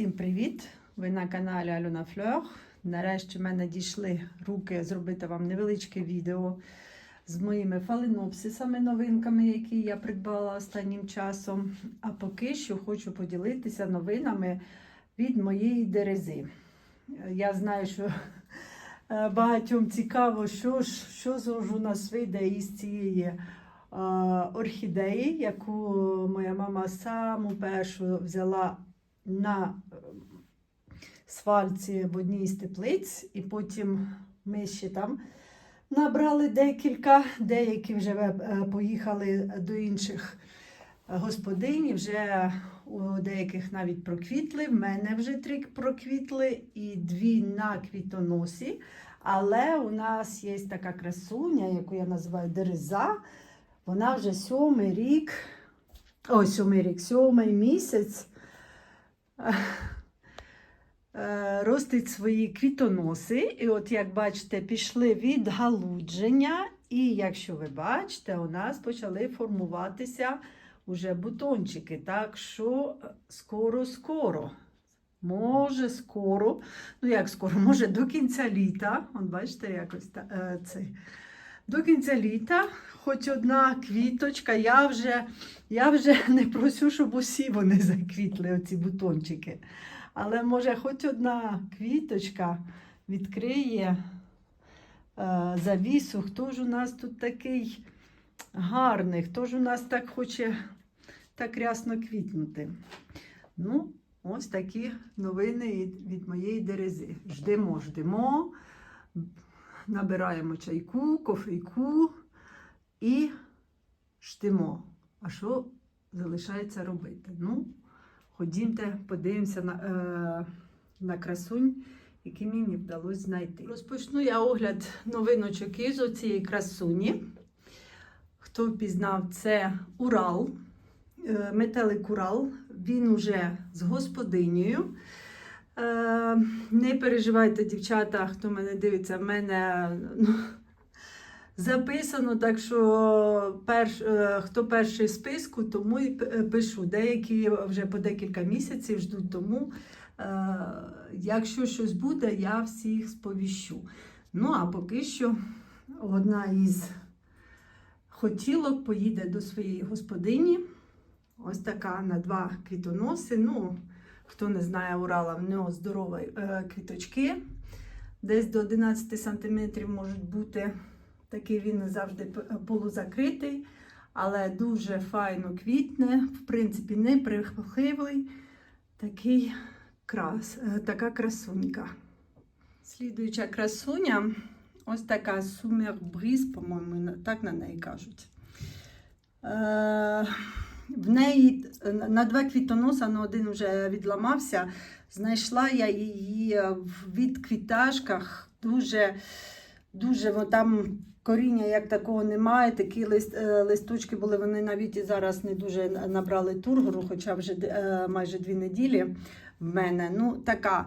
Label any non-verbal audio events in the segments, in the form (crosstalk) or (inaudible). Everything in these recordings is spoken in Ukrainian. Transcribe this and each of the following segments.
Всім привіт! Ви на каналі Альона Фльор. Нарешті в мене дійшли руки зробити вам невеличке відео з моїми фаленопсисами, новинками, які я придбала останнім часом. А поки що хочу поділитися новинами від моєї дерези. Я знаю, що е, багатьом цікаво, що ж що у нас вийде із цієї е, орхідеї, яку моя мама саму першу взяла на свальці в одній з теплиць, і потім ми ще там набрали декілька, деякі вже е, поїхали до інших господинь, вже у деяких навіть проквітли. В мене вже три проквітли і дві на квітоносі. Але у нас є така красуня, яку я називаю дереза. Вона вже сьомий рік, ой, сьомий рік, сьомий місяць ростить свої квітоноси. І от, як бачите, пішли від галудження. І якщо ви бачите, у нас почали формуватися уже бутончики. Так що скоро-скоро. Може, скоро, ну як скоро, може до кінця літа. От бачите, якось та, е, цей. До кінця літа, хоч одна квіточка, я вже, я вже (laughs) не просю, щоб усі вони заквітли, оці бутончики. Але може хоч одна квіточка відкриє е, завісу. Хто ж у нас тут такий гарний, хто ж у нас так хоче так рясно квітнути? Ну, ось такі новини від- моєї дерези. Ждемо, ждемо, набираємо чайку, кофейку і ждемо. А що залишається робити? Ну, ходімте, подивимося на, е, на красунь, які мені вдалося знайти. Розпочну я огляд новиночок із цієї красуні. Хто впізнав, це Урал, е, метелик Урал. Він уже з господинею. Е, Не переживайте, дівчата, хто мене дивиться, в мене ну, записано, так що перш, е, хто перший в списку, тому і е, пишу. Деякі вже по декілька місяців ждуть, тому якщо щось буде, я всіх сповіщу. Ну, а поки що одна із хотілок поїде до своєї господині. Ось така на два квітоноси. Ну, хто не знає Урала, в нього здорові е, квіточки. Десь до 11 см можуть бути. Такий він завжди полузакритий, але дуже файно квітне, в принципі, не прихливий. Такий крас, е, така красунька. Слідуюча красуня, ось така сумер бриз, по-моєму, так на неї кажуть. Е, в неї е, на два квітоноса, на один вже відламався. Знайшла я її в відквіташках. Дуже, дуже там коріння як такого немає. Такі лист, е, листочки були, вони навіть і зараз не дуже набрали тургору, хоча вже е, майже дві неділі в мене. Ну, така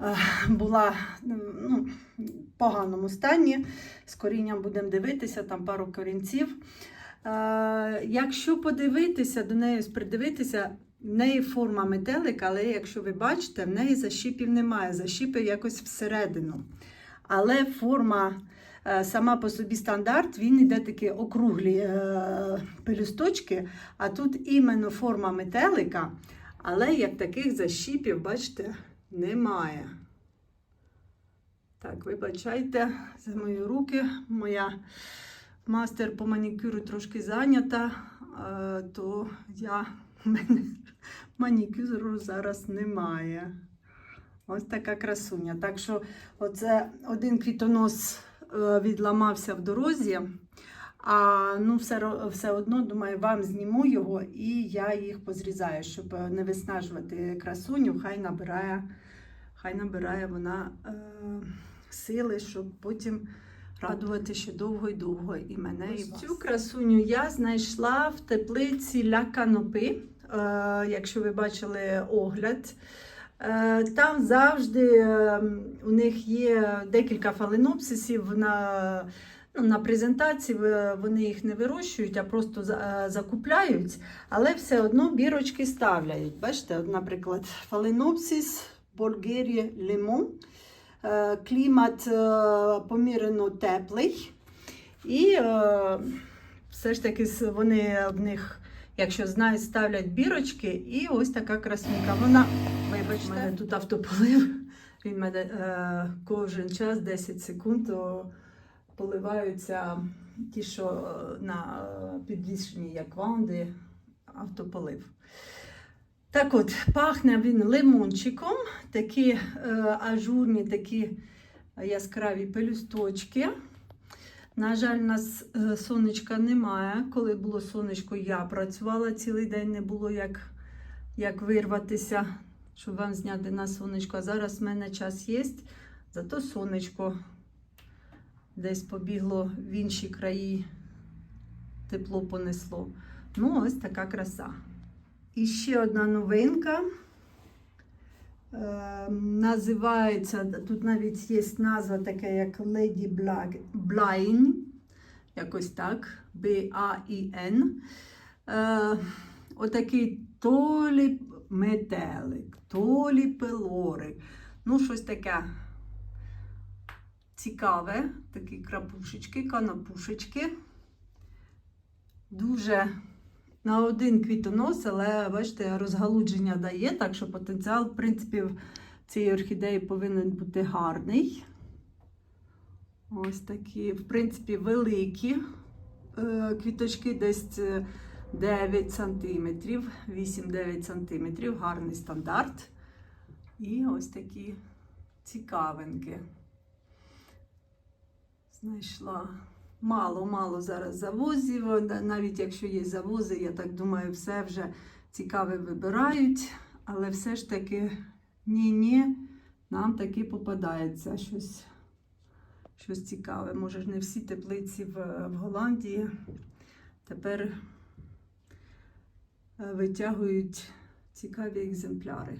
е, була ну, в поганому стані. З корінням будемо дивитися, там пару корінців. Якщо подивитися до неї, придивитися, в неї форма метелика, але якщо ви бачите, в неї защіпів немає, защіпів якось всередину. Але форма е, сама по собі стандарт, він іде такі округлі е, пелюсточки, а тут іменно форма метелика, але як таких защіпів, бачите, немає. Так, вибачайте за мої руки. Моя мастер по манікюру трошки зайнята, е, то я мене (laughs) манікюру зараз немає. Ось така красуня. Так що, оце один квітонос е, відламався в дорозі. А ну, все, все одно, думаю, вам зніму його і я їх позрізаю, щоб не виснажувати красуню, хай набирає, хай набирає вона е, сили, щоб потім радувати ще довго і довго і мене, і вас. Цю красуню я знайшла в теплиці Ля Канопи, е, якщо ви бачили огляд. Е, Там завжди е, у них є декілька фаленопсисів на, Ну, на презентації вони їх не вирощують, а просто закупляють, але все одно бірочки ставляють. Бачите, наприклад, Phalaenopsis Bulgaria Lemon. Е, Клімат е, помірено теплий. І е, все ж таки вони в них, якщо знають, ставлять бірочки, і ось така красунька. Вона, вибачте, в мене тут автополив. Він мене е, кожен час 10 секунд поливаються ті, що на підвішені, як ванди, автополив. Так от, пахне він лимончиком, такі е, ажурні, такі яскраві пелюсточки. На жаль, нас е, сонечка немає. Коли було сонечко, я працювала цілий день, не було як, як вирватися, щоб вам зняти на сонечко. А зараз в мене час є, зато сонечко десь побігло в інші краї, тепло понесло. Ну, ось така краса. І ще одна новинка. Е, називається, тут навіть є назва така, як Lady Blind, якось так, B-A-I-N. Е, отакий то лі метелик, то лі пилорик. Ну, щось таке цікаве, такі крапушечки, канапушечки. Дуже на один квітонос, але бачите, розгалудження дає, так що потенціал, в принципі, цієї орхідеї повинен бути гарний. Ось такі, в принципі, великі е, квіточки, десь е, 9 см, 8-9 см, гарний стандарт. І ось такі цікавинки. Знайшла мало-мало зараз завозів. Навіть якщо є завози, я так думаю, все вже цікаве вибирають. Але все ж таки, ні-ні, нам таки попадається щось, щось цікаве. Може, ж не всі теплиці в, в Голландії тепер е, витягують цікаві екземпляри.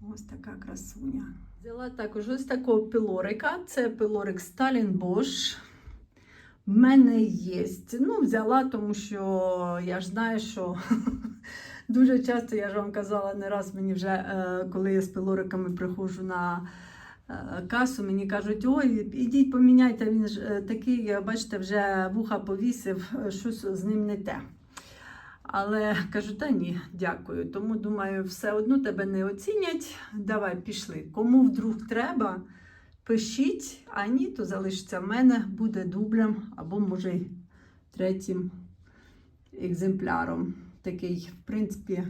Ось така красуня. Взяла також ось такого пилорика. Це пилорик Сталінбош. В мене є. Ну, взяла, тому що я ж знаю, що (laughs) дуже часто, я ж вам казала, не раз мені вже, е, коли я з пилориками приходжу на е, касу, мені кажуть, ой, ідіть поміняйте, він ж е, такий, бачите, вже вуха повісив, щось з ним не те. Але (laughs) кажу, та ні, дякую. Тому думаю, все одно тебе не оцінять. Давай пішли. Кому вдруг треба, пишіть, а ні, то залишиться в мене, буде дублем або, може, й третім екземпляром. Такий, в принципі,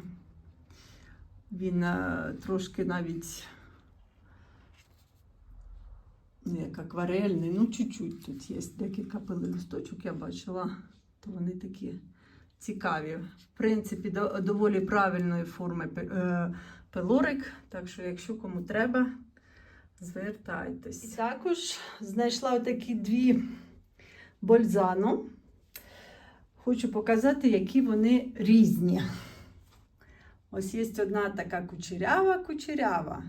він е, трошки навіть ну, як акварельний, ну, чуть-чуть тут є декілька пилисточок, я бачила, то вони такі цікаві. В принципі, до- доволі правильної форми е, пилорик. Так що, якщо кому треба, звертайтесь. І також знайшла такі дві бользану. Хочу показати, які вони різні. Ось є одна така кучерява, кучерява.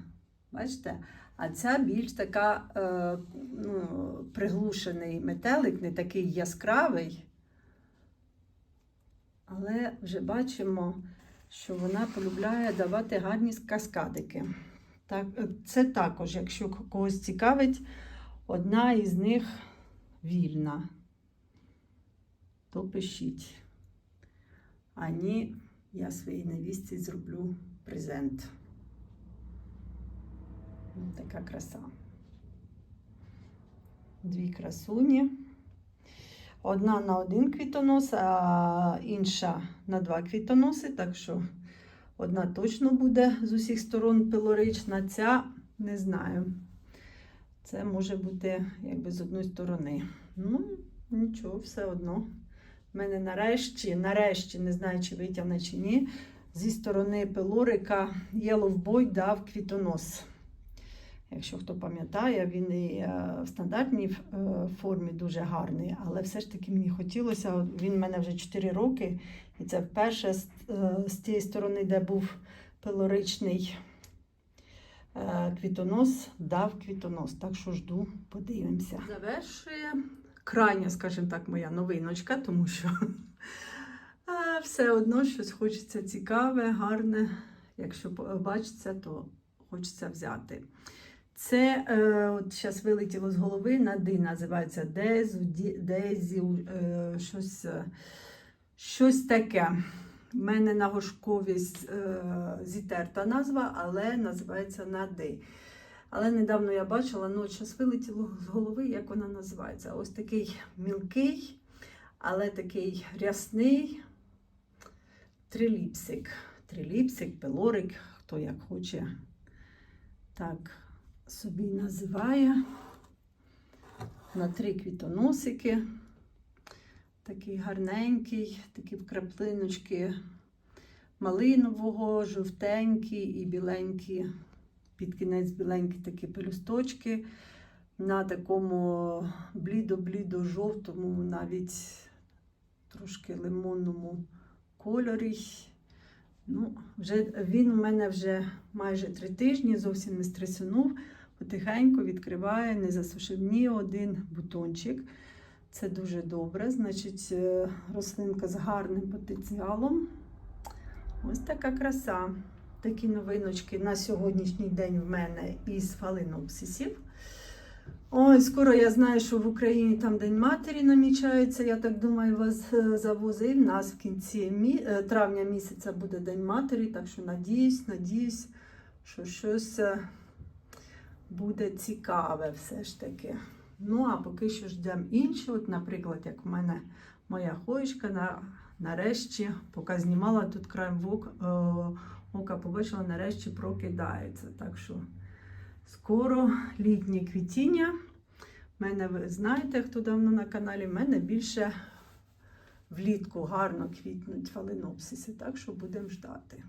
Бачите? А ця більш така е, ну, приглушений метелик, не такий яскравий. Але вже бачимо, що вона полюбляє давати гарні каскадики. Так, е, це також, якщо когось цікавить, одна із них вільна. То пишіть. А ні, я своїй невістці зроблю презент. Така краса. Дві красуні. Одна на один квітонос, а інша на два квітоноси. Так що одна точно буде з усіх сторон пилорична, ця не знаю. Це може бути якби з одної сторони. Ну, нічого, все одно. У мене нарешті, нарешті, не знаю, чи витягне чи ні, зі сторони пилорика Yellow Boy дав квітонос. Якщо хто пам'ятає, він і е, в стандартній е, формі дуже гарний, але все ж таки мені хотілося. Він в мене вже 4 роки, і це вперше з, е, з тієї сторони, де був пилоричний квітонос дав квітонос. Так що жду, подивимося. Завершує крайня, скажімо так, моя новиночка, тому що (laughs) все одно щось хочеться цікаве, гарне. Якщо бачиться, то хочеться взяти. Це е, от зараз вилетіло з голови на Д, називається Дезу, Дезі, е, щось, е, щось таке. У мене на горшковість е, зітерта назва, але називається на Д. Але недавно я бачила, ну зараз вилетіло з голови, як вона називається. Ось такий мілкий, але такий рясний триліпсик. Триліпсик, пилорик, хто як хоче, так собі називає. На три квітоносики. Такий гарненький, такі вкраплиночки малинового, жовтенькі і біленькі, під кінець біленькі такі пелюсточки. На такому блідо-блідо-жовтому, навіть трошки лимонному кольорі. Ну, вже, він у мене вже майже три тижні, зовсім не стресунув, потихеньку відкриває, не засушив ні один бутончик. Це дуже добре. Значить, е, рослинка з гарним потенціалом. Ось така краса. Такі новиночки на сьогоднішній день в мене із фаленопсисів. Ой, скоро я знаю, що в Україні там День матері намічається. Я так думаю, вас е, завозить. В нас в кінці е, травня місяця буде День матері, так що надіюсь, надіюсь, що щось буде цікаве все ж таки. Ну, а поки що ждемо інше. От, наприклад, як в мене моя хоєчка на, нарешті, поки знімала тут краєм вок, е, ока, побачила, нарешті прокидається. Так що скоро літнє квітіння. Мене, ви знаєте, хто давно на каналі, в мене більше влітку гарно квітнуть фаленопсиси, так що будемо ждати.